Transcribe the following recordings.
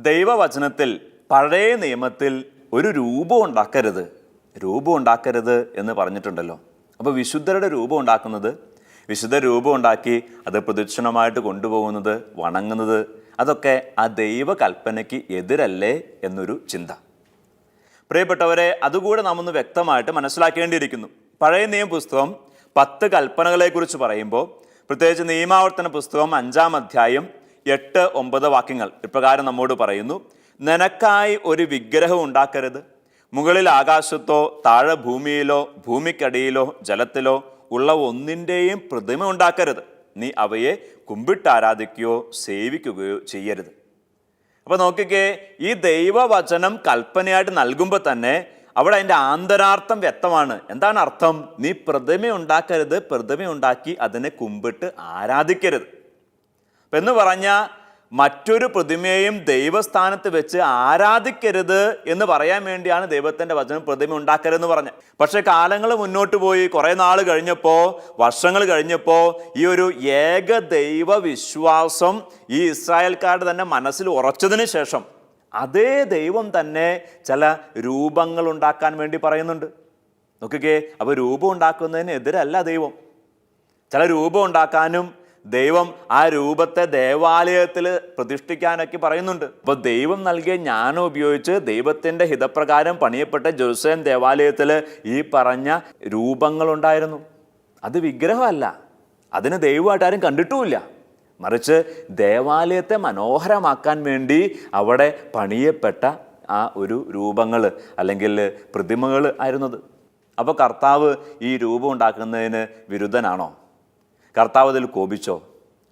ദൈവവചനത്തിൽ പഴയ നിയമത്തിൽ ഒരു രൂപം ഉണ്ടാക്കരുത്. രൂപം ഉണ്ടാക്കരുത് എന്ന് പറഞ്ഞിട്ടുണ്ടല്ലോ. അപ്പോൾ വിശുദ്ധരുടെ രൂപം ഉണ്ടാക്കുന്നത്? വിശുദ്ധ രൂപം ഉണ്ടാക്കി അത് പ്രദക്ഷിണമായിട്ട് കൊണ്ടുപോകുന്നത് വണങ്ങുന്നത് അതൊക്കെ ആ ദൈവകൽപ്പനയ്ക്ക് എതിരല്ലേ എന്നൊരു ചിന്ത. പ്രിയപ്പെട്ടവരെ അതുകൂടെ നാം ഒന്ന് വ്യക്തമായിട്ട് മനസ്സിലാക്കേണ്ടിയിരിക്കുന്നു. പഴയ നിയമ പുസ്തകം പത്ത് കൽപ്പനകളെക്കുറിച്ച് പറയുമ്പോൾ പ്രത്യേകിച്ച് നിയമാവർത്തന പുസ്തകം അഞ്ചാം അധ്യായം എട്ട് ഒമ്പത് വാക്യങ്ങൾ ഇപ്രകാരം നമ്മോട് പറയുന്നു. നിനക്കായി ഒരു വിഗ്രഹം ഉണ്ടാക്കരുത്. മുകളിൽ ആകാശത്തോ താഴെ ഭൂമിയിലോ ഭൂമിക്കടിയിലോ ജലത്തിലോ ഉള്ള ഒന്നിന്റെയും പ്രതിമ ഉണ്ടാക്കരുത്. നീ അവയെ കുമ്പിട്ട് ആരാധിക്കുകയോ സേവിക്കുകയോ ചെയ്യരുത്. അപ്പൊ നോക്കിക്കേ ഈ ദൈവവചനം കൽപ്പനയായിട്ട് നൽകുമ്പോൾ തന്നെ അവിടെ അതിന്റെ ആന്തരാർത്ഥം വ്യക്തമാണ്. എന്താണ് അർത്ഥം? നീ പ്രതിമ ഉണ്ടാക്കരുത്. പ്രതിമ ഉണ്ടാക്കി അതിനെ കുമ്പിട്ട് ആരാധിക്കരുത്. എന്ന് പറഞ്ഞാൽ മറ്റൊരു പ്രതിമയെയും ദൈവസ്ഥാനത്ത് വെച്ച് ആരാധിക്കരുത് എന്ന് പറയാൻ വേണ്ടിയാണ് ദൈവത്തിന്റെ വചനം പ്രതിമ ഉണ്ടാക്കരുത് എന്ന് പറഞ്ഞത്. പക്ഷേ കാലങ്ങൾ മുന്നോട്ട് പോയി. കുറേ നാൾ കഴിഞ്ഞപ്പോൾ വർഷങ്ങൾ കഴിഞ്ഞപ്പോൾ ഈ ഒരു ഏക ദൈവ വിശ്വാസം ഈ ഇസ്രായേൽക്കാരുടെ തന്നെ മനസ്സിൽ ഉറച്ചതിന് ശേഷം അതേ ദൈവം തന്നെ ചില രൂപങ്ങൾ ഉണ്ടാക്കാൻ വേണ്ടി പറയുന്നുണ്ട്. നോക്കിക്കേ അപ്പോൾ രൂപം ഉണ്ടാക്കുന്നതിന് എതിരല്ല ദൈവം. ചില രൂപം ഉണ്ടാക്കാനും ദൈവം ആ രൂപത്തെ ദേവാലയത്തിൽ പ്രതിഷ്ഠിക്കാനൊക്കെ പറയുന്നുണ്ട്. അപ്പോൾ ദൈവം നൽകിയ ജ്ഞാനം ഉപയോഗിച്ച് ദൈവത്തിന്റെ ഹിതപ്രകാരം പണിയപ്പെട്ട ജെറുസലേം ദേവാലയത്തിൽ ഈ പറഞ്ഞ രൂപങ്ങൾ ഉണ്ടായിരുന്നു അത് വിഗ്രഹമല്ല. അതിന് ദൈവമായിട്ട് ആരും കണ്ടിട്ടുമില്ല. മറിച്ച് ദേവാലയത്തെ മനോഹരമാക്കാൻ വേണ്ടി അവിടെ പണിയപ്പെട്ട ആ ഒരു രൂപങ്ങൾ അല്ലെങ്കിൽ പ്രതിമകൾ ആയിരുന്നത്. അപ്പോൾ കർത്താവ് ഈ രൂപം ഉണ്ടാക്കുന്നതിന് വിരുദ്ധനാണോ? കർത്താവ് അതിൽ കോപിച്ചോ?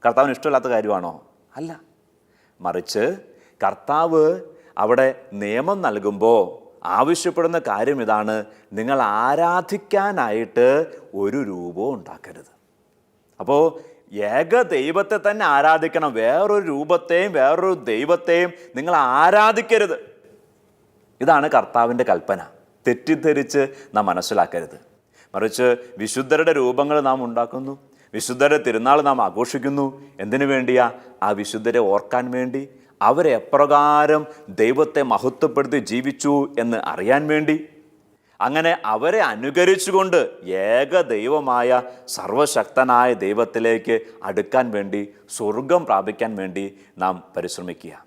കർത്താവിന് ഇഷ്ടമില്ലാത്ത കാര്യമാണോ? അല്ല. മറിച്ച് കർത്താവ് അവിടെ നിയമം നൽകുമ്പോൾ ആവശ്യപ്പെടുന്ന കാര്യം ഇതാണ്. നിങ്ങൾ ആരാധിക്കാനായിട്ട് ഒരു രൂപവും ഉണ്ടാക്കരുത്. അപ്പോൾ ഏക ദൈവത്തെ തന്നെ ആരാധിക്കണം. വേറൊരു രൂപത്തെയും വേറൊരു ദൈവത്തെയും നിങ്ങൾ ആരാധിക്കരുത്. ഇതാണ് കർത്താവിന്റെ കൽപ്പന. തെറ്റിദ്ധരിച്ച് നാം മനസ്സിലാക്കരുത്. മറിച്ച് വിശുദ്ധരുടെ രൂപങ്ങൾ നാം ഉണ്ടാക്കുന്നു. വിശുദ്ധരുടെ തിരുനാൾ നാം ആഘോഷിക്കുന്നു. എന്തിനു വേണ്ടിയാ? ആ വിശുദ്ധരെ ഓർക്കാൻ വേണ്ടി. അവരെ എപ്രകാരം ദൈവത്തെ മഹത്വപ്പെടുത്തി ജീവിച്ചു എന്ന് അറിയാൻ വേണ്ടി. അങ്ങനെ അവരെ അനുകരിച്ചുകൊണ്ട് ഏക ദൈവമായ സർവശക്തനായ ദൈവത്തിലേക്ക് അടുക്കാൻ വേണ്ടി സ്വർഗം പ്രാപിക്കാൻ വേണ്ടി നാം പരിശ്രമിക്കുക.